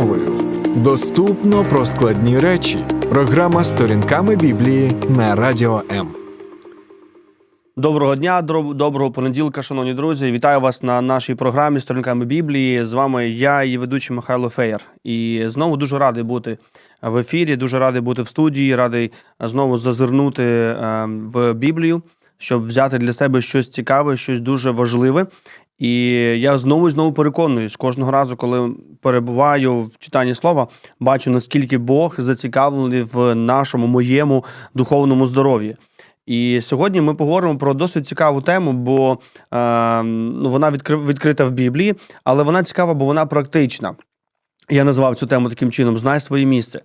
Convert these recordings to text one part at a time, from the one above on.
мовою. Доступно про складні речі. Програма сторінками Біблії на Радіо М. Доброго дня, доброго понеділка, шановні друзі. Вітаю вас на нашій програмі Сторінками Біблії. З вами я, її ведучий Михайло Феєр. І знову дуже радий бути в ефірі, дуже радий бути в студії, радий знову зазирнути е, в Біблію, щоб взяти для себе щось цікаве, щось дуже важливе. І я знову і знову переконуюсь, кожного разу, коли перебуваю в читанні слова, бачу наскільки Бог зацікавлений в нашому моєму духовному здоров'ї. І сьогодні ми поговоримо про досить цікаву тему, бо е, вона відкри- відкрита в Біблії, але вона цікава, бо вона практична. Я назвав цю тему таким чином Знай своє місце.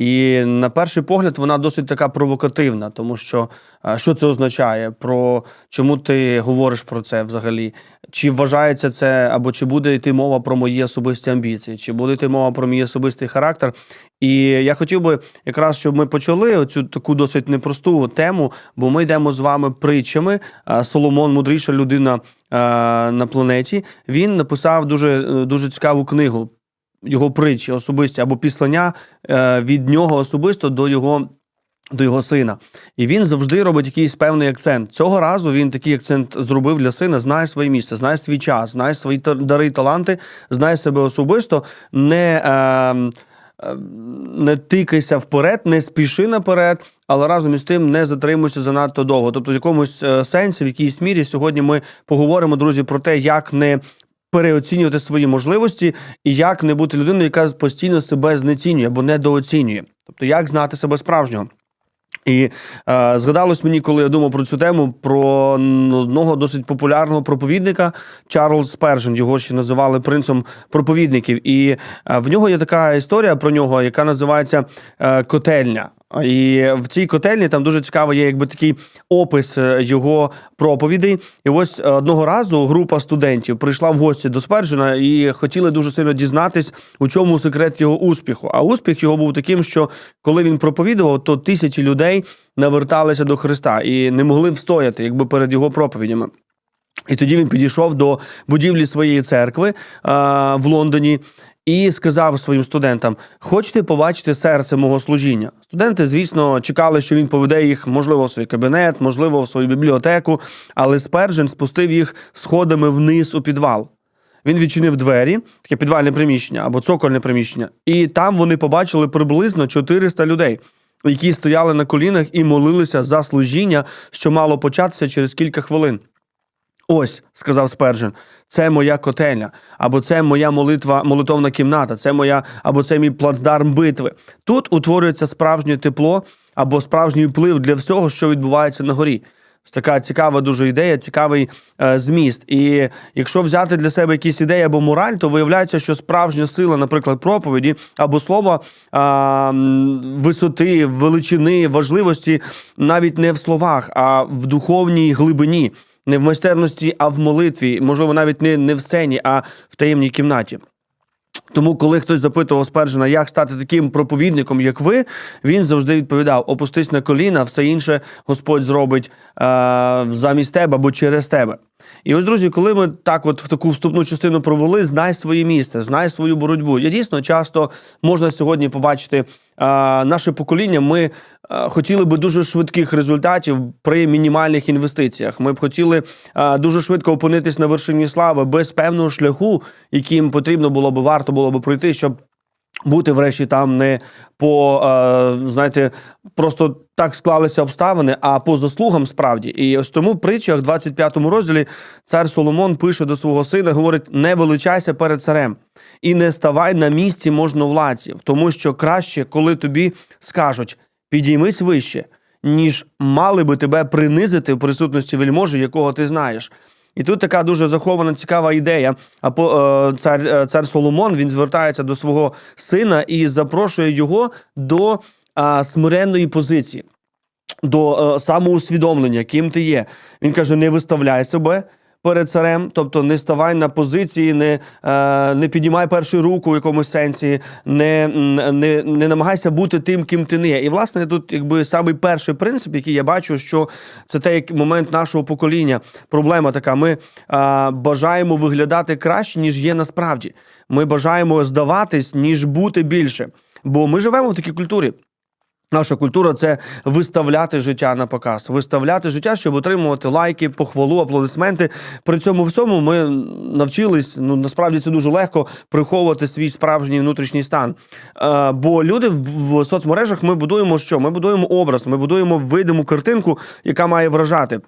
І на перший погляд вона досить така провокативна, тому що е, що це означає? Про чому ти говориш про це взагалі? Чи вважається це, або чи буде йти мова про мої особисті амбіції, чи буде йти мова про мій особистий характер? І я хотів би якраз, щоб ми почали оцю таку досить непросту тему, бо ми йдемо з вами притчами. Е, Соломон, мудріша людина е, на планеті, він написав дуже, дуже цікаву книгу його притчі особисті або післання е, від нього особисто до його. До його сина, і він завжди робить якийсь певний акцент. Цього разу він такий акцент зробив для сина: знає своє місце, знає свій час, знає свої дари таланти, знає себе особисто, не, е, е, не тикайся вперед, не спіши наперед, але разом із тим не затримуйся занадто довго. Тобто, в якомусь е, сенсі, в якійсь мірі, сьогодні ми поговоримо, друзі, про те, як не переоцінювати свої можливості і як не бути людиною, яка постійно себе знецінює або недооцінює. Тобто, як знати себе справжнього. І е, згадалось мені, коли я думав про цю тему, про одного досить популярного проповідника Чарльз Спержен, його ще називали принцем проповідників. І е, в нього є така історія про нього, яка називається е, Котельня. І в цій котельні там дуже цікаво є якби такий опис е, його проповідей. І ось е, одного разу група студентів прийшла в гості до Спержена і хотіли дуже сильно дізнатись, у чому секрет його успіху. А успіх його був таким, що коли він проповідував, то тисячі людей наверталися до Христа і не могли встояти, якби перед його проповідями. І тоді він підійшов до будівлі своєї церкви а, в Лондоні і сказав своїм студентам: Хочете побачити серце мого служіння? Студенти, звісно, чекали, що він поведе їх, можливо, в свій кабінет, можливо, в свою бібліотеку, але Спержен спустив їх сходами вниз у підвал. Він відчинив двері, таке підвальне приміщення або цокольне приміщення, і там вони побачили приблизно 400 людей, які стояли на колінах і молилися за служіння, що мало початися через кілька хвилин. Ось, сказав Спержен, це моя котельня, або це моя молитва, молитовна кімната, це моя, або це мій плацдарм битви. Тут утворюється справжнє тепло або справжній вплив для всього, що відбувається на горі. Ось така цікава дуже ідея, цікавий е, зміст. І якщо взяти для себе якісь ідеї або мораль, то виявляється, що справжня сила, наприклад, проповіді або слова м, висоти, величини, важливості навіть не в словах, а в духовній глибині не в майстерності, а в молитві, можливо, навіть не, не в сцені, а в таємній кімнаті. Тому, коли хтось запитував Спержена, як стати таким проповідником, як ви, він завжди відповідав: опустись на коліна, все інше Господь зробить е, замість тебе або через тебе. І ось, друзі, коли ми так, от в таку вступну частину провели, знай своє місце, знай свою боротьбу. Я дійсно часто можна сьогодні побачити е, наше покоління. Ми е, хотіли би дуже швидких результатів при мінімальних інвестиціях. Ми б хотіли е, дуже швидко опинитись на вершині слави без певного шляху, яким потрібно було би варто було би пройти, щоб бути врешті там не по е, знаєте, просто так склалися обставини, а по заслугам справді. І ось тому в притчах, 25 розділі, цар Соломон пише до свого сина: говорить: не величайся перед царем і не ставай на місці можновладців, тому що краще, коли тобі скажуть підіймись вище, ніж мали би тебе принизити в присутності вельможі, якого ти знаєш. І тут така дуже захована цікава ідея. А е, цар, е, цар Соломон він звертається до свого сина і запрошує його до е, смиренної позиції, до е, самоусвідомлення, ким ти є. Він каже: не виставляй себе. перед царем, тобто не ставай на позиції, не, е, не піднімай першу руку в якомусь сенсі, не, не, не намагайся бути тим, ким ти не є. І власне тут, якби самий перший принцип, який я бачу, що це той момент нашого покоління. Проблема така: ми е, бажаємо виглядати краще, ніж є насправді. Ми бажаємо здаватись, ніж бути більше. Бо ми живемо в такій культурі. Наша культура це виставляти життя на показ, виставляти життя, щоб отримувати лайки, похвалу, аплодисменти. При цьому всьому ми навчились. Ну насправді це дуже легко приховувати свій справжній внутрішній стан. Е, бо люди в, соцмережах ми будуємо що? Ми будуємо образ, ми будуємо видиму картинку, яка має вражати.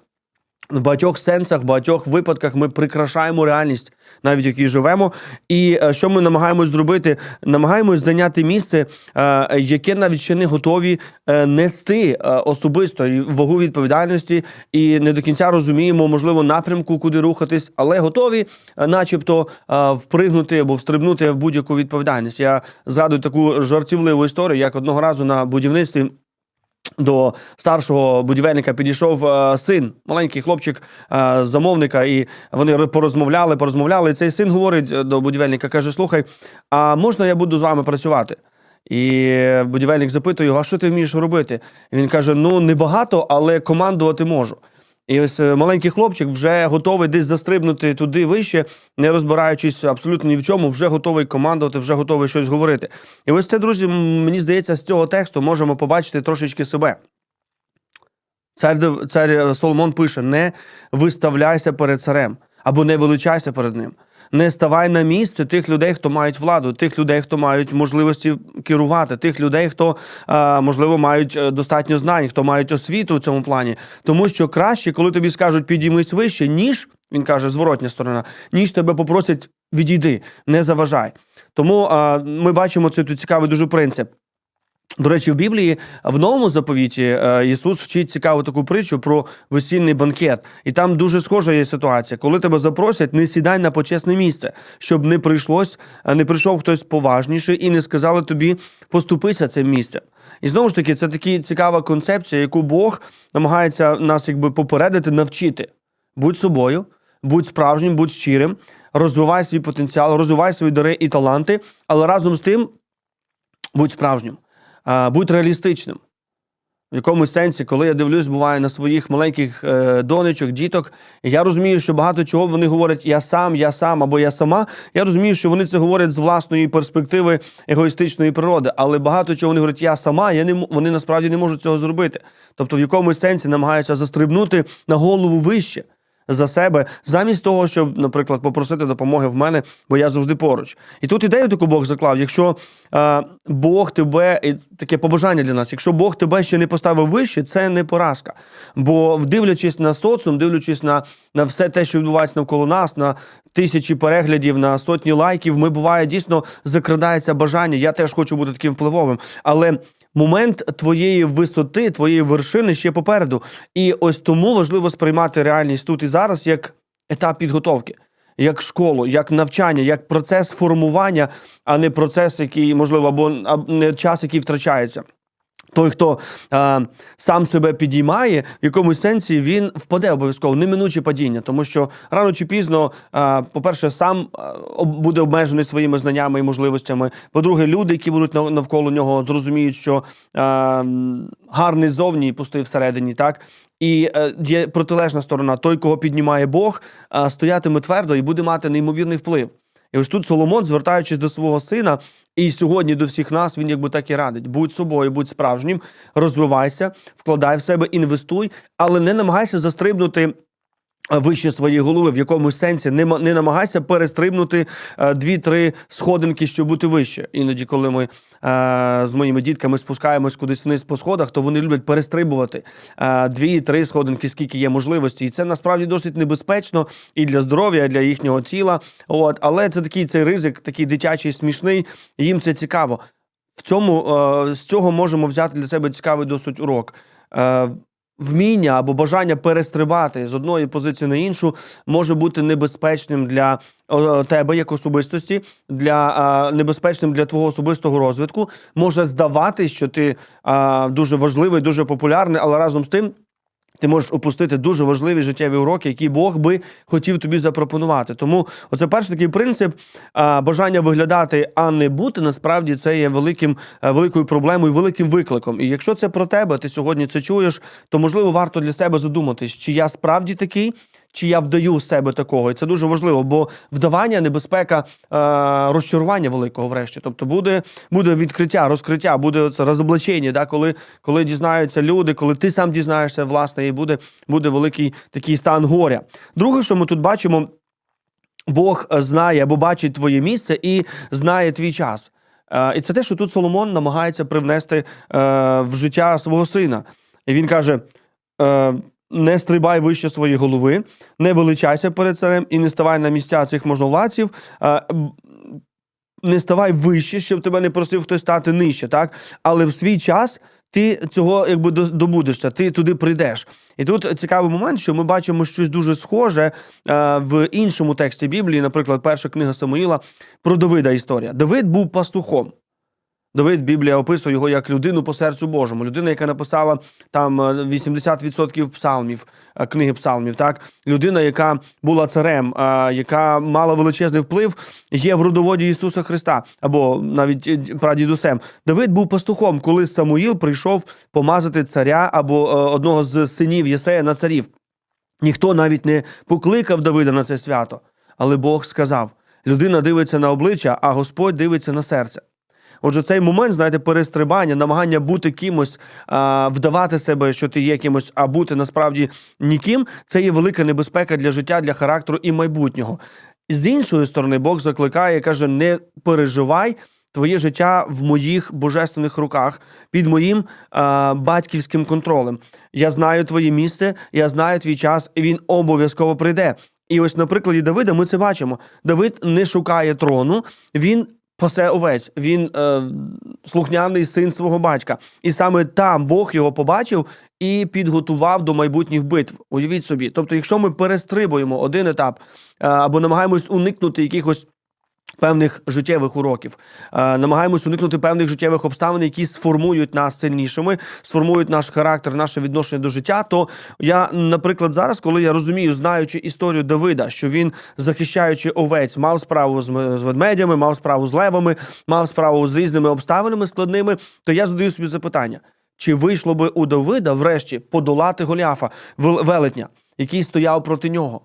В багатьох сенсах, в багатьох випадках ми прикрашаємо реальність, навіть в якій живемо. І е, що ми намагаємось зробити? Намагаємось зайняти місце, е, яке навіть ще не готові е, нести особисто вагу відповідальності, і не до кінця розуміємо, можливо, напрямку, куди рухатись, але готові, начебто, впригнути або встрибнути в будь-яку відповідальність. Я згадую таку жартівливу історію, як одного разу на будівництві. До старшого будівельника підійшов е, син, маленький хлопчик е, замовника, і вони порозмовляли, порозмовляли. І цей син говорить е, до будівельника, каже: Слухай, а можна я буду з вами працювати? І будівельник запитує його, а що ти вмієш робити? І він каже: Ну, небагато, але командувати можу. І ось е, маленький хлопчик вже готовий десь застрибнути туди вище, не розбираючись абсолютно ні в чому, вже готовий командувати, вже готовий щось говорити. І ось це, друзі, мені здається, з цього тексту можемо побачити трошечки себе. Цар, цар е, Соломон пише: не виставляйся перед царем або не величайся перед ним. Не ставай на місце тих людей, хто мають владу, тих людей, хто мають можливості керувати, тих людей, хто е, можливо мають е, достатньо знань, хто мають освіту в цьому плані. Тому що краще, коли тобі скажуть підіймись вище, ніж він каже, зворотня сторона, ніж тебе попросять відійди, не заважай. Тому е, ми бачимо цей тут цікавий дуже принцип. До речі, в Біблії в новому заповіті е, Ісус вчить цікаву таку притчу про весільний банкет, і там дуже схожа є ситуація. Коли тебе запросять, не сідай на почесне місце, щоб не прийшлось, е, не прийшов хтось поважніший і не сказали тобі поступися цим місцем. І знову ж таки, це така цікава концепція, яку Бог намагається нас якби попередити, навчити. Будь собою, будь справжнім, будь щирим, розвивай свій потенціал, розвивай свої дари і таланти, але разом з тим будь справжнім. Будь реалістичним. В якомусь сенсі, коли я дивлюсь, буває на своїх маленьких е, донечок, діток, я розумію, що багато чого вони говорять я сам, я сам або я сама. Я розумію, що вони це говорять з власної перспективи егоїстичної природи, але багато чого вони говорять я сама, я не вони насправді не можуть цього зробити. Тобто, в якомусь сенсі намагаються застрибнути на голову вище за себе, замість того, щоб, наприклад, попросити допомоги в мене, бо я завжди поруч. І тут ідею таку Бог заклав. Якщо е, Бог тебе, і таке побажання для нас, якщо Бог тебе ще не поставив вище, це не поразка. Бо дивлячись на соціум, дивлячись на, на все те, що відбувається навколо нас, на тисячі переглядів, на сотні лайків, ми буває дійсно закрадається бажання. Я теж хочу бути таким впливовим. Але момент твоєї висоти, твоєї вершини ще попереду. І ось тому важливо сприймати реальність тут і зараз як етап підготовки, як школу, як навчання, як процес формування, а не процес, який можливо, або не час, який втрачається. Той, хто е, сам себе підіймає, в якомусь сенсі він впаде обов'язково, неминуче падіння, тому що рано чи пізно, е, по-перше, сам е, буде обмежений своїми знаннями і можливостями. По-друге, люди, які будуть нав- навколо нього, зрозуміють, що е, гарний ззовні і пустий всередині, так. І є протилежна сторона. Той, кого піднімає Бог, стоятиме твердо і буде мати неймовірний вплив. І ось тут Соломон, звертаючись до свого сина, і сьогодні до всіх нас, він якби так і радить: будь собою, будь справжнім, розвивайся, вкладай в себе, інвестуй, але не намагайся застрибнути. Вище своєї голови в якомусь сенсі не, не намагайся перестрибнути е, дві-три сходинки, щоб бути вище. Іноді, коли ми е, з моїми дітками спускаємось кудись вниз по сходах, то вони люблять перестрибувати е, дві-три сходинки, скільки є можливості. І це насправді досить небезпечно і для здоров'я, і для їхнього тіла. От, але це такий цей ризик, такий дитячий, смішний. і Їм це цікаво. В цьому е, з цього можемо взяти для себе цікавий досить урок. Е, Вміння або бажання перестрибати з одної позиції на іншу може бути небезпечним для тебе як особистості, для небезпечним для твого особистого розвитку. Може здаватись, що ти дуже важливий, дуже популярний, але разом з тим Ти можеш опустити дуже важливі життєві уроки, які Бог би хотів тобі запропонувати. Тому оце перший такий принцип бажання виглядати, а не бути. Насправді це є великим, е, великою проблемою, великим викликом. І якщо це про тебе, ти сьогодні це чуєш, то можливо варто для себе задуматись, чи я справді такий, чи я вдаю себе такого. І це дуже важливо, бо вдавання, небезпека, е, розчарування великого врешті. Тобто буде, буде відкриття, розкриття, буде це розоблачення, да, коли, коли дізнаються люди, коли ти сам дізнаєшся, власне, і буде, буде великий такий стан горя. Друге, що ми тут бачимо. Бог знає або бачить твоє місце і знає твій час. Е, І це те, що тут Соломон намагається привнести е, в життя свого сина. І він каже: е, не стрибай вище своєї голови, не величайся перед царем і не ставай на місця цих можновладців. е, Не ставай вище, щоб тебе не просив хтось стати нижче, так? Але в свій час ти цього якби добудешся, ти туди прийдеш. І тут цікавий момент, що ми бачимо щось дуже схоже е, в іншому тексті Біблії, наприклад, перша книга Самуїла про Давида історія. Давид був пастухом. Давид Біблія описує його як людину по серцю Божому, людина, яка написала там е, 80% псалмів, е, книги псалмів. Так, людина, яка була царем, е, яка мала величезний вплив, є в родоводі Ісуса Христа, або навіть е, прадідусем. Давид був пастухом, коли Самуїл прийшов помазати царя або е, одного з синів Єсея на царів. Ніхто навіть не покликав Давида на це свято, але Бог сказав: людина дивиться на обличчя, а Господь дивиться на серце. Отже, цей момент, знаєте, перестрибання, намагання бути кимось, вдавати себе, що ти є кимось, а бути насправді ніким, це є велика небезпека для життя, для характеру і майбутнього. З іншої сторони, Бог закликає, каже: не переживай. Твоє життя в моїх божественних руках під моїм а, батьківським контролем. Я знаю твоє місце, я знаю твій час, і він обов'язково прийде. І ось на прикладі Давида ми це бачимо. Давид не шукає трону, він пасе овець, він е, слухняний син свого батька. І саме там Бог його побачив і підготував до майбутніх битв. Уявіть собі. Тобто, якщо ми перестрибуємо один етап е, або намагаємось уникнути якихось. Певних життєвих уроків е, намагаємось уникнути певних життєвих обставин, які сформують нас сильнішими, сформують наш характер, наше відношення до життя. То я, наприклад, зараз, коли я розумію, знаючи історію Давида, що він, захищаючи овець, мав справу з, ведмедями, мав справу з левами, мав справу з різними обставинами складними, то я задаю собі запитання: чи вийшло би у Давида врешті подолати Голіафа, вел- велетня, який стояв проти нього?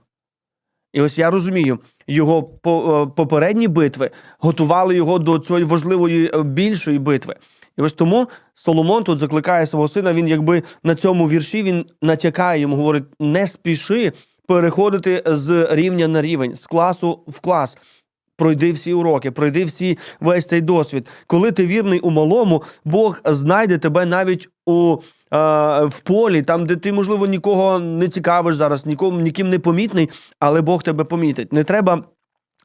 І ось я розумію, його е, попередні битви готували його до цієї важливої е, більшої битви. І ось тому Соломон тут закликає свого сина. Він якби на цьому вірші він натякає йому, говорить: не спіши переходити з рівня на рівень, з класу в клас. Пройди всі уроки, пройди всі весь цей досвід. Коли ти вірний у малому, Бог знайде тебе навіть у в полі, там, де ти, можливо, нікого не цікавиш зараз, нікому ніким не помітний, але Бог тебе помітить. Не треба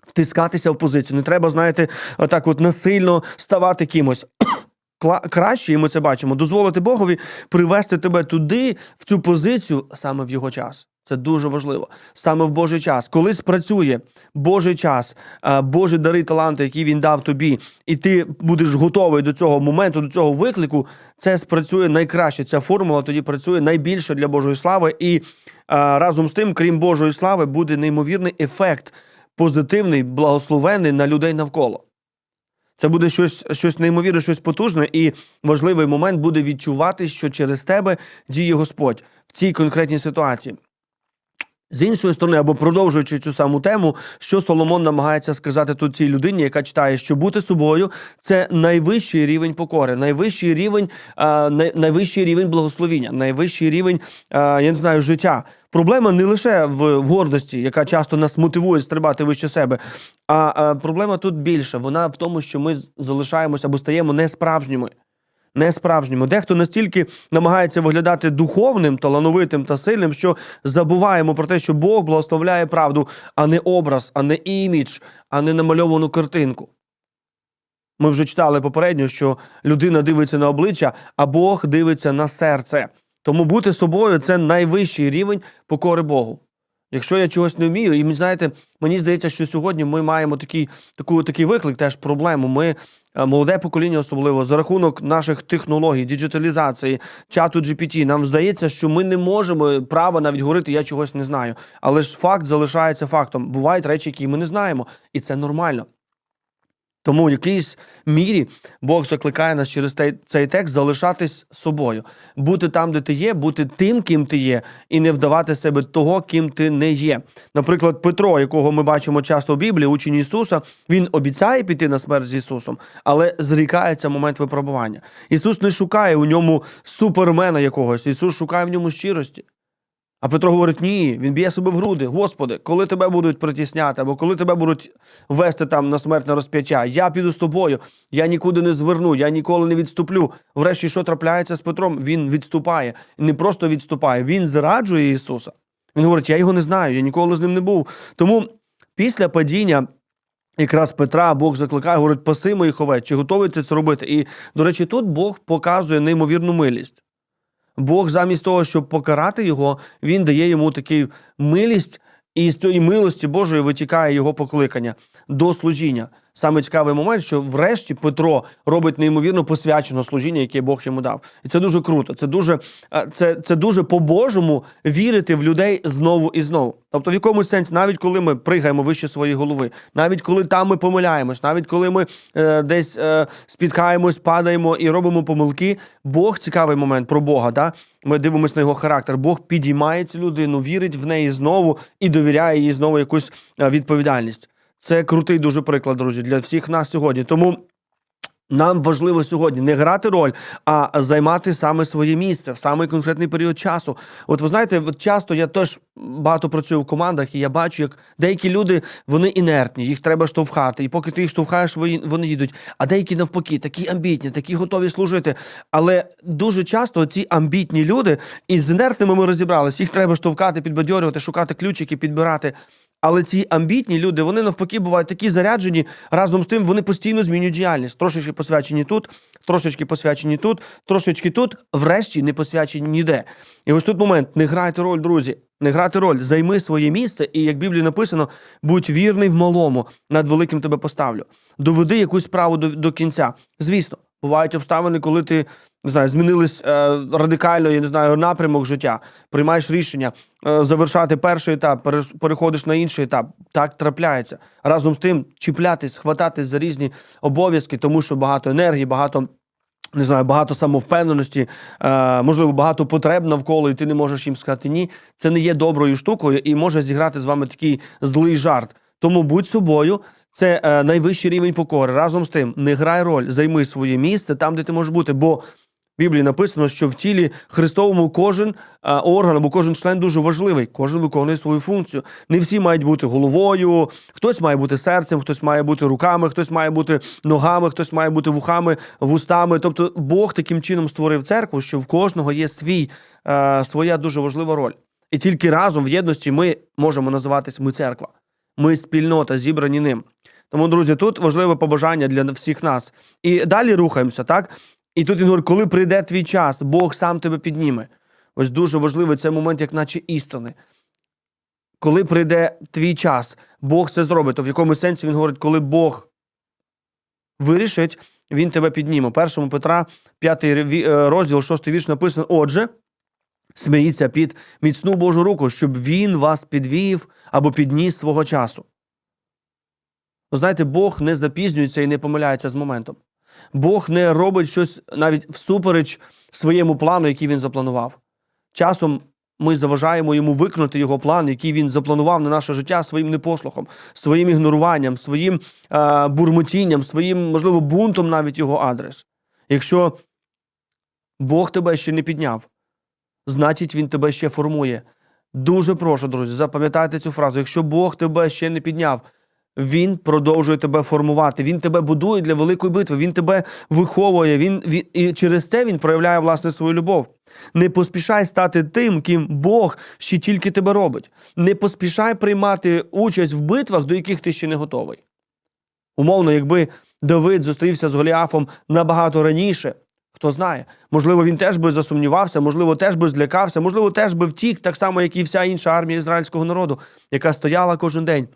втискатися в позицію, не треба, знаєте, отак от насильно ставати кимось. Кла- Краще, і ми це бачимо, дозволити Богові привести тебе туди, в цю позицію, саме в його час. Це дуже важливо. Саме в Божий час. Коли спрацює Божий час, е, Божі дари, таланти, які він дав тобі, і ти будеш готовий до цього моменту, до цього виклику, це спрацює найкраще. Ця формула тоді працює найбільше для Божої слави. І е, разом з тим, крім Божої слави, буде неймовірний ефект, позитивний, благословений на людей навколо. Це буде щось, щось неймовірне, щось потужне, і важливий момент буде відчувати, що через тебе діє Господь в цій конкретній ситуації. З іншої сторони, або продовжуючи цю саму тему, що Соломон намагається сказати тут цій людині, яка читає, що бути собою це найвищий рівень покори, найвищий рівень, а, най, найвищий рівень благословіння, найвищий рівень, а, я не знаю, життя. Проблема не лише в, в гордості, яка часто нас мотивує стрибати вище себе. А, а проблема тут більша. Вона в тому, що ми залишаємося або стаємо несправжніми. Несправжніми. Дехто настільки намагається виглядати духовним, талановитим та сильним, що забуваємо про те, що Бог благословляє правду, а не образ, а не імідж, а не намальовану картинку. Ми вже читали попередньо, що людина дивиться на обличчя, а Бог дивиться на серце. Тому бути собою це найвищий рівень покори Богу. Якщо я чогось не вмію, і знаєте, мені здається, що сьогодні ми маємо такий, таку, такий виклик, теж проблему. Ми молоде покоління, особливо за рахунок наших технологій, діджиталізації, чату GPT, нам здається, що ми не можемо право навіть говорити, я чогось не знаю. Але ж факт залишається фактом. Бувають речі, які ми не знаємо, і це нормально. Тому в якійсь мірі Бог закликає нас через цей, текст залишатись собою, бути там, де ти є, бути тим, ким ти є, і не вдавати себе того, ким ти не є. Наприклад, Петро, якого ми бачимо часто в Біблії, учень Ісуса, він обіцяє піти на смерть з Ісусом, але зрікається момент випробування. Ісус не шукає у ньому супермена якогось, Ісус шукає в ньому щирості. А Петро говорить: ні, він б'є себе в груди. Господи, коли тебе будуть притісняти, або коли тебе будуть вести там на смертне розп'яття, я піду з тобою, я нікуди не зверну, я ніколи не відступлю. Врешті, що трапляється з Петром? Він відступає. Не просто відступає, він зраджує Ісуса. Він говорить: я його не знаю, я ніколи з ним не був. Тому після падіння. Якраз Петра Бог закликає, говорить, паси моїх овець, чи готовий ти це робити? І, до речі, тут Бог показує неймовірну милість. Бог замість того, щоб покарати його, він дає йому таку милість, і з цієї милості Божої витікає його покликання до служіння. Саме цікавий момент, що врешті Петро робить неймовірно посвячене служіння, яке Бог йому дав. І це дуже круто. Це дуже, е, це, це дуже по-божому вірити в людей знову і знову. Тобто, в якомусь сенсі, навіть коли ми пригаємо вище своєї голови, навіть коли там ми помиляємось, навіть коли ми е, десь е, спіткаємось, падаємо і робимо помилки, Бог цікавий момент про Бога. Да? Ми дивимося на його характер. Бог підіймає цю людину, вірить в неї знову і довіряє їй знову якусь е, відповідальність. Це крутий дуже приклад, друзі, для всіх нас сьогодні. Тому нам важливо сьогодні не грати роль, а займати саме своє місце саме конкретний період часу. От ви знаєте, от часто я теж багато працюю в командах, і я бачу, як деякі люди вони інертні, їх треба штовхати. І поки ти їх штовхаєш, вони їдуть. А деякі навпаки, такі амбітні, такі готові служити. Але дуже часто ці амбітні люди, і з інертними ми розібралися, їх треба штовхати, підбадьорювати, шукати ключики, підбирати. Але ці амбітні люди, вони навпаки бувають такі заряджені. Разом з тим вони постійно змінюють діяльність. Трошечки посвячені тут, трошечки посвячені тут, трошечки тут, врешті не посвячені ніде. І ось тут момент: не грайте роль, друзі. Не грати роль, займи своє місце, і як в Біблії написано, будь вірний в малому, над великим тебе поставлю. Доведи якусь справу до, до кінця. Звісно, бувають обставини, коли ти не знаю, змінились е, радикально, я не знаю, напрямок життя, приймаєш рішення е, завершати перший етап, переходиш на інший етап. Так трапляється. Разом з тим, чіплятись, хвататись за різні обов'язки, тому що багато енергії, багато. Не знаю, багато самовпевненості, е, можливо, багато потреб навколо, і ти не можеш їм сказати ні. Це не є доброю штукою і може зіграти з вами такий злий жарт. Тому будь собою, це е, найвищий рівень покори. Разом з тим, не грай роль, займи своє місце там, де ти можеш бути. Бо в Біблії написано, що в тілі Христовому кожен е, орган або кожен член дуже важливий. Кожен виконує свою функцію. Не всі мають бути головою, хтось має бути серцем, хтось має бути руками, хтось має бути ногами, хтось має бути вухами, вустами. Тобто Бог таким чином створив церкву, що в кожного є свій, е, своя дуже важлива роль. І тільки разом в єдності ми можемо називатись ми церква. Ми спільнота, зібрані ним. Тому, друзі, тут важливе побажання для всіх нас. І далі рухаємося, так? І тут він говорить, коли прийде твій час, Бог сам тебе підніме. Ось дуже важливий цей момент, як наче істини. Коли прийде твій час, Бог це зробить. То в якому сенсі він говорить, коли Бог вирішить, він тебе підніме. Першому Петра, 5 розділ, 6 вірш написано: Отже, сміється під міцну Божу руку, щоб він вас підвів або підніс свого часу. Знаєте, Бог не запізнюється і не помиляється з моментом. Бог не робить щось навіть всупереч своєму плану, який він запланував. Часом ми заважаємо йому виконати його план, який він запланував на наше життя своїм непослухом, своїм ігноруванням, своїм е, бурмотінням, своїм, можливо, бунтом навіть його адрес. Якщо Бог тебе ще не підняв, значить він тебе ще формує. Дуже прошу, друзі, запам'ятайте цю фразу. Якщо Бог тебе ще не підняв, він продовжує тебе формувати, він тебе будує для великої битви, він тебе виховує, він, він і через те він проявляє власне свою любов. Не поспішай стати тим, ким Бог ще тільки тебе робить. Не поспішай приймати участь в битвах, до яких ти ще не готовий. Умовно, якби Давид зустрівся з Голіафом набагато раніше, хто знає, можливо, він теж би засумнівався, можливо, теж би злякався, можливо, теж би втік, так само, як і вся інша армія ізраїльського народу, яка стояла кожен день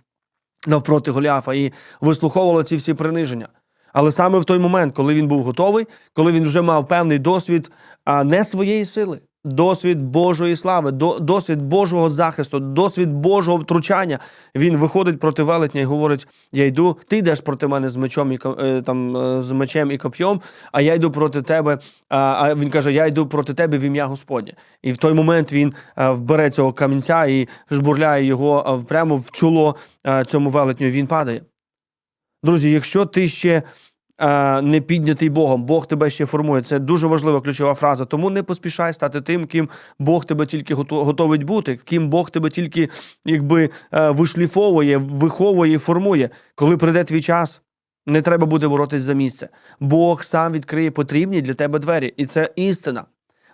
навпроти Голіафа і вислуховувала ці всі приниження. Але саме в той момент, коли він був готовий, коли він вже мав певний досвід а не своєї сили, досвід Божої слави, досвід Божого захисту, досвід Божого втручання, він виходить проти велетня і говорить: Я йду, ти йдеш проти мене з мечом і е, там е, з мечем і коп'єм, а я йду проти тебе. А, він каже: Я йду проти тебе в ім'я Господнє. І в той момент він е, вбере цього камінця і жбурляє його прямо в чоло цьому велетню. і Він падає. Друзі, якщо ти ще не піднятий Богом, Бог тебе ще формує. Це дуже важлива ключова фраза. Тому не поспішай стати тим, ким Бог тебе тільки гото- готовить бути, ким Бог тебе тільки якби е, вишліфовує, виховує і формує. Коли прийде твій час, не треба буде боротись за місце. Бог сам відкриє потрібні для тебе двері, і це істина.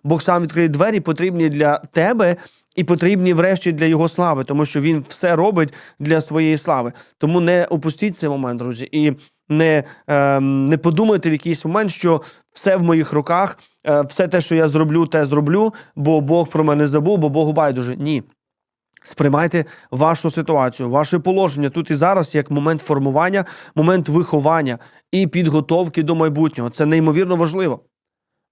Бог сам відкриє двері, потрібні для тебе. І потрібні врешті для його слави, тому що він все робить для своєї слави. Тому не опустіть цей момент, друзі, і не, е, не подумайте в якийсь момент, що все в моїх руках, е, все те, що я зроблю, те зроблю, бо Бог про мене забув, бо Богу байдуже. Ні. Сприймайте вашу ситуацію, ваше положення тут і зараз як момент формування, момент виховання і підготовки до майбутнього. Це неймовірно важливо.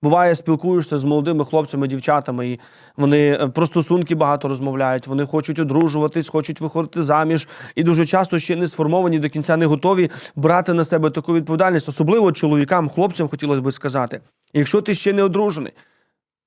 Буває, спілкуєшся з молодими хлопцями, дівчатами, і вони е, про стосунки багато розмовляють, вони хочуть одружуватись, хочуть виходити заміж, і дуже часто ще не сформовані до кінця, не готові брати на себе таку відповідальність, особливо чоловікам, хлопцям хотілося б сказати. Якщо ти ще не одружений,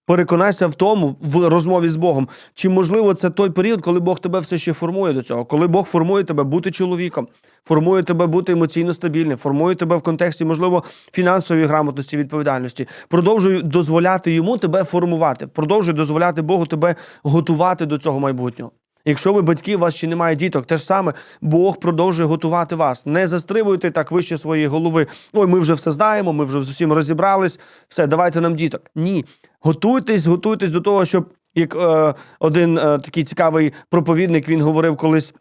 переконайся в тому в розмові з Богом, чи можливо це той період, коли Бог тебе все ще формує до цього, коли Бог формує тебе бути чоловіком, формує тебе бути емоційно стабільним, формує тебе в контексті, можливо, фінансової грамотності, відповідальності. Продовжуй дозволяти йому тебе формувати, продовжуй дозволяти Богу тебе готувати до цього майбутнього. Якщо ви батьки, у вас ще немає діток, те ж саме Бог продовжує готувати вас. Не застрибуйте так вище своєї голови. Ой, ми вже все знаємо, ми вже з усім розібрались. Все, давайте нам діток. Ні, готуйтесь, готуйтесь до того, щоб як е, один е, такий цікавий проповідник він говорив колись.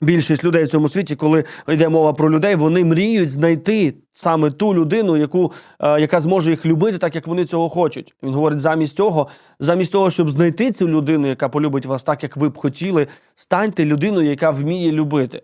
Більшість людей в цьому світі, коли йде мова про людей, вони мріють знайти саме ту людину, яку, е, яка зможе їх любити, так як вони цього хочуть. Він говорить, замість цього, замість того, щоб знайти цю людину, яка полюбить вас так, як ви б хотіли, станьте людиною, яка вміє любити.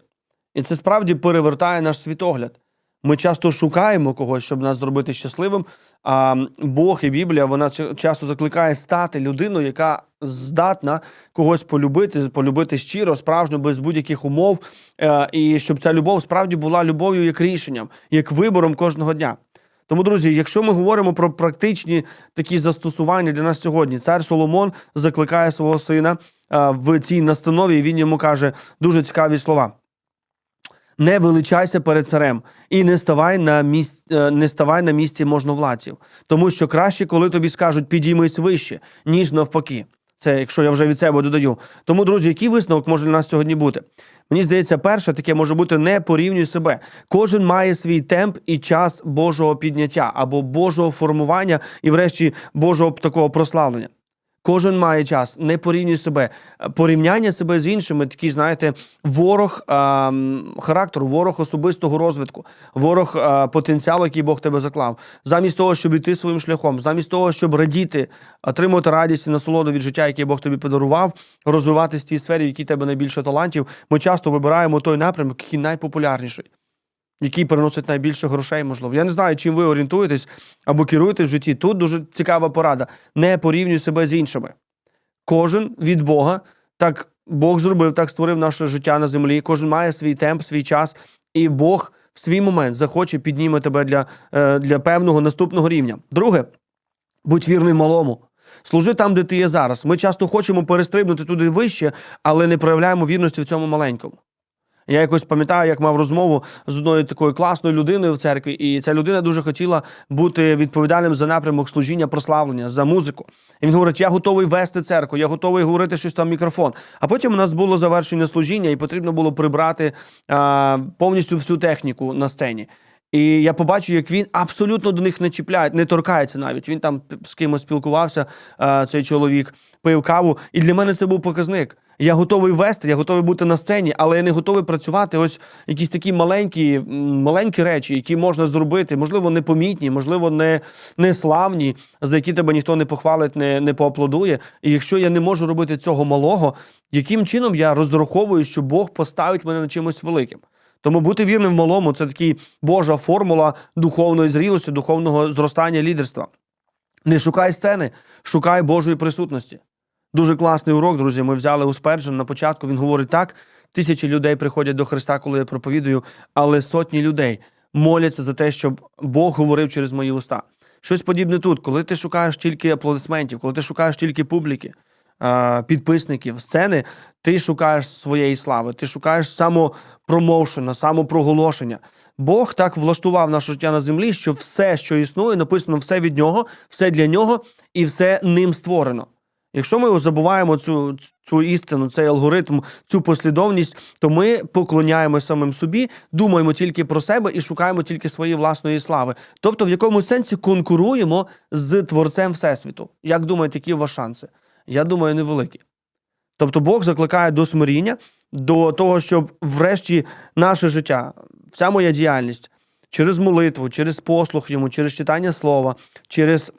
І це справді перевертає наш світогляд. Ми часто шукаємо когось, щоб нас зробити щасливим. А Бог і Біблія вона часто закликає стати людиною, яка здатна когось полюбити, полюбити щиро, справжньо, без будь-яких умов, е, і щоб ця любов справді була любов'ю як рішенням, як вибором кожного дня. Тому, друзі, якщо ми говоримо про практичні такі застосування для нас сьогодні, цар Соломон закликає свого сина е, в цій настанові, він йому каже дуже цікаві слова. Не величайся перед царем і не ставай на місці, не ставай на місці можновладців, тому що краще, коли тобі скажуть підіймись вище, ніж навпаки. Це якщо я вже від себе додаю. Тому, друзі, який висновок може для нас сьогодні бути? Мені здається, перше таке може бути не порівнюй себе. Кожен має свій темп і час Божого підняття або Божого формування, і, врешті, Божого такого прославлення. Кожен має час, не порівнюй себе. Порівняння себе з іншими, такий, знаєте, ворог а, характеру, ворог особистого розвитку, ворог а, потенціалу, який Бог тебе заклав. Замість того, щоб йти своїм шляхом, замість того, щоб радіти, отримувати радість і насолоду від життя, яке Бог тобі подарував, розвиватися в тій сфері, в якій тебе найбільше талантів, ми часто вибираємо той напрямок, який найпопулярніший. Який приносить найбільше грошей, можливо. Я не знаю, чим ви орієнтуєтесь або керуєтесь в житті. Тут дуже цікава порада. Не порівнюй себе з іншими. Кожен від Бога, так Бог зробив, так створив наше життя на землі. Кожен має свій темп, свій час, і Бог в свій момент захоче підніме тебе для, е, для певного наступного рівня. Друге, будь вірний малому. Служи там, де ти є зараз. Ми часто хочемо перестрибнути туди вище, але не проявляємо вірності в цьому маленькому. Я якось пам'ятаю, як мав розмову з одною такою класною людиною в церкві, і ця людина дуже хотіла бути відповідальним за напрямок служіння, прославлення, за музику. І він говорить: я готовий вести церкву, я готовий говорити щось там в мікрофон. А потім у нас було завершення служіння, і потрібно було прибрати а, повністю всю техніку на сцені. І я побачив, як він абсолютно до них не чіпляє, не торкається навіть. Він там з кимось спілкувався, цей чоловік, пив каву. І для мене це був показник. Я готовий вести, я готовий бути на сцені, але я не готовий працювати. Ось якісь такі маленькі, маленькі речі, які можна зробити, можливо, непомітні, можливо, не, не славні, за які тебе ніхто не похвалить, не, не поаплодує. І якщо я не можу робити цього малого, яким чином я розраховую, що Бог поставить мене на чимось великим? Тому бути вірним в малому це такий Божа формула духовної зрілості, духовного зростання лідерства. Не шукай сцени, шукай Божої присутності. Дуже класний урок, друзі. Ми взяли у Сперджен на початку. Він говорить так: тисячі людей приходять до Христа, коли я проповідую, але сотні людей моляться за те, щоб Бог говорив через мої уста. Щось подібне тут, коли ти шукаєш тільки аплодисментів, коли ти шукаєш тільки публіки, підписників, сцени, ти шукаєш своєї слави, ти шукаєш самопромоушена, самопроголошення. Бог так влаштував наше життя на землі, що все, що існує, написано все від нього, все для нього і все ним створено. Якщо ми забуваємо цю, цю істину, цей алгоритм, цю послідовність, то ми поклоняємося самим собі, думаємо тільки про себе і шукаємо тільки своєї власної слави. Тобто, в якому сенсі конкуруємо з творцем Всесвіту. Як думаєте, які у вас шанси? Я думаю, невеликі. Тобто Бог закликає до смиріння, до того, щоб врешті наше життя, вся моя діяльність через молитву, через послух йому, через читання слова, через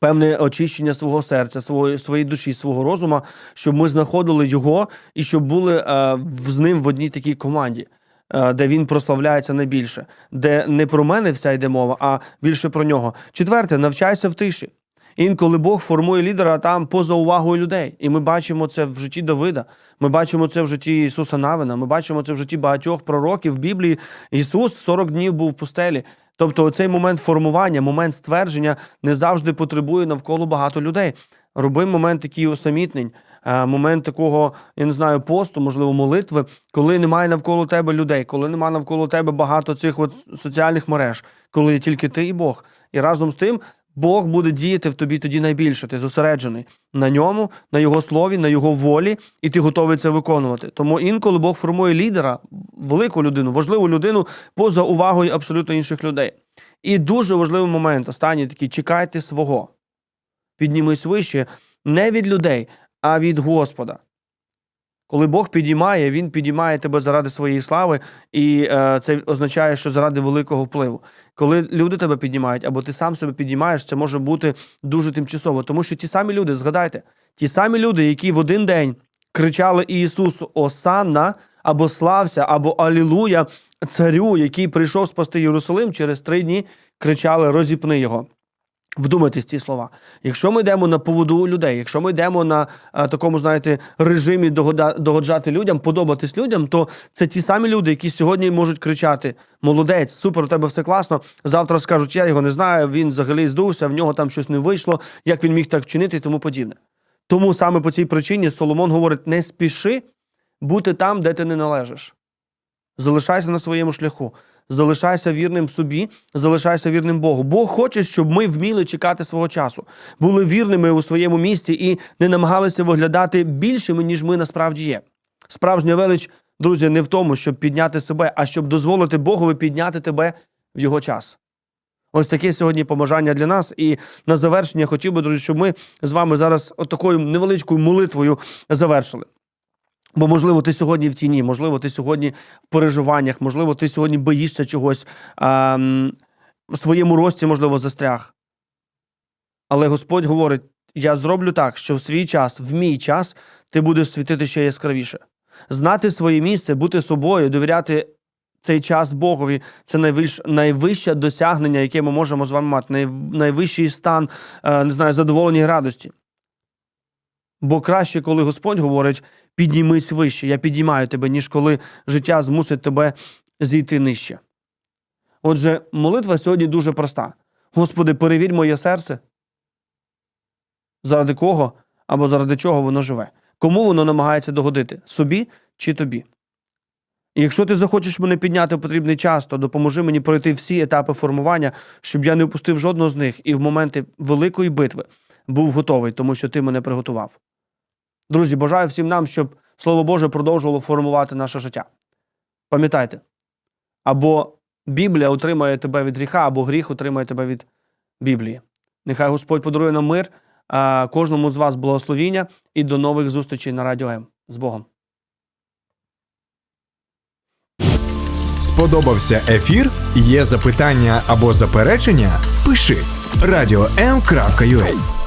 певне очищення свого серця, свої, своєї душі, свого розума, щоб ми знаходили його і щоб були е, з ним в одній такій команді. е, Де він прославляється найбільше, де не про мене вся йде мова, а більше про нього. Четверте, навчайся в тиші. Інколи Бог формує лідера там поза увагою людей. І ми бачимо це в житті Давида. Ми бачимо це в житті Ісуса Навина. Ми бачимо це в житті багатьох пророків в Біблії. Ісус 40 днів був в пустелі. Тобто, цей момент формування, момент ствердження не завжди потребує навколо багато людей. Роби момент такий усамітнень, е, момент такого, я не знаю, посту, можливо, молитви, коли немає навколо тебе людей, коли немає навколо тебе багато цих от соціальних мереж, коли тільки ти і Бог. І разом з тим Бог буде діяти в тобі тоді найбільше. Ти зосереджений на ньому, на його слові, на його волі, і ти готовий це виконувати. Тому інколи Бог формує лідера, велику людину, важливу людину поза увагою абсолютно інших людей. І дуже важливий момент, останній такий: чекайте свого. Піднімись вище не від людей, а від Господа. Коли Бог підіймає, Він підіймає тебе заради своєї слави, і е, це означає, що заради великого впливу. Коли люди тебе піднімають, або ти сам себе піднімаєш, це може бути дуже тимчасово. Тому що ті самі люди, згадайте, ті самі люди, які в один день кричали Ісусу Осанна, або Слався, або Алілуя, царю, який прийшов спасти Єрусалим, через три дні кричали Розіпни його. Вдумайтесь ці слова. Якщо ми йдемо на поводу людей, якщо ми йдемо на а, такому, знаєте, режимі догоджати людям, подобатись людям, то це ті самі люди, які сьогодні можуть кричати: Молодець, супер, у тебе все класно. Завтра скажуть, я його не знаю, він взагалі здувся, в нього там щось не вийшло, як він міг так вчинити і тому подібне. Тому саме по цій причині Соломон говорить: не спіши бути там, де ти не належиш. Залишайся на своєму шляху, залишайся вірним собі, залишайся вірним Богу. Бог хоче, щоб ми вміли чекати свого часу, були вірними у своєму місці і не намагалися виглядати більшими, ніж ми насправді є. Справжня велич, друзі, не в тому, щоб підняти себе, а щоб дозволити Богові підняти тебе в його час. Ось таке сьогодні побажання для нас. І на завершення хотів би, друзі, щоб ми з вами зараз отакою невеличкою молитвою завершили. Бо, можливо, ти сьогодні в тіні, можливо, ти сьогодні в переживаннях, можливо, ти сьогодні боїшся чогось, а, в своєму рості, можливо, застряг. Але Господь говорить: я зроблю так, що в свій час, в мій час, ти будеш світити ще яскравіше. Знати своє місце, бути собою, довіряти цей час Богові це найвищ, найвище досягнення, яке ми можемо з вами мати, най, найвищий стан, е, не знаю, задоволення і радості. Бо краще, коли Господь говорить, піднімись вище, я підіймаю тебе, ніж коли життя змусить тебе зійти нижче. Отже, молитва сьогодні дуже проста. Господи, перевір моє серце, заради кого або заради чого воно живе. Кому воно намагається догодити собі чи тобі. Якщо ти захочеш мене підняти в потрібний час, то допоможи мені пройти всі етапи формування, щоб я не впустив жодного з них і в моменти великої битви був готовий, тому що ти мене приготував. Друзі, бажаю всім нам, щоб Слово Боже продовжувало формувати наше життя. Пам'ятайте, або Біблія утримає тебе від гріха, або гріх утримає тебе від Біблії. Нехай Господь подарує нам мир, кожному з вас благословіння і до нових зустрічей на Радіо М. З Богом. Сподобався ефір? Є запитання або заперечення? Пиши radio.m.ua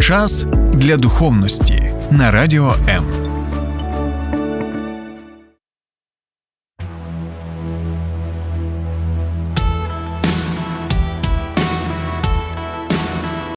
Час для духовності на радіо М.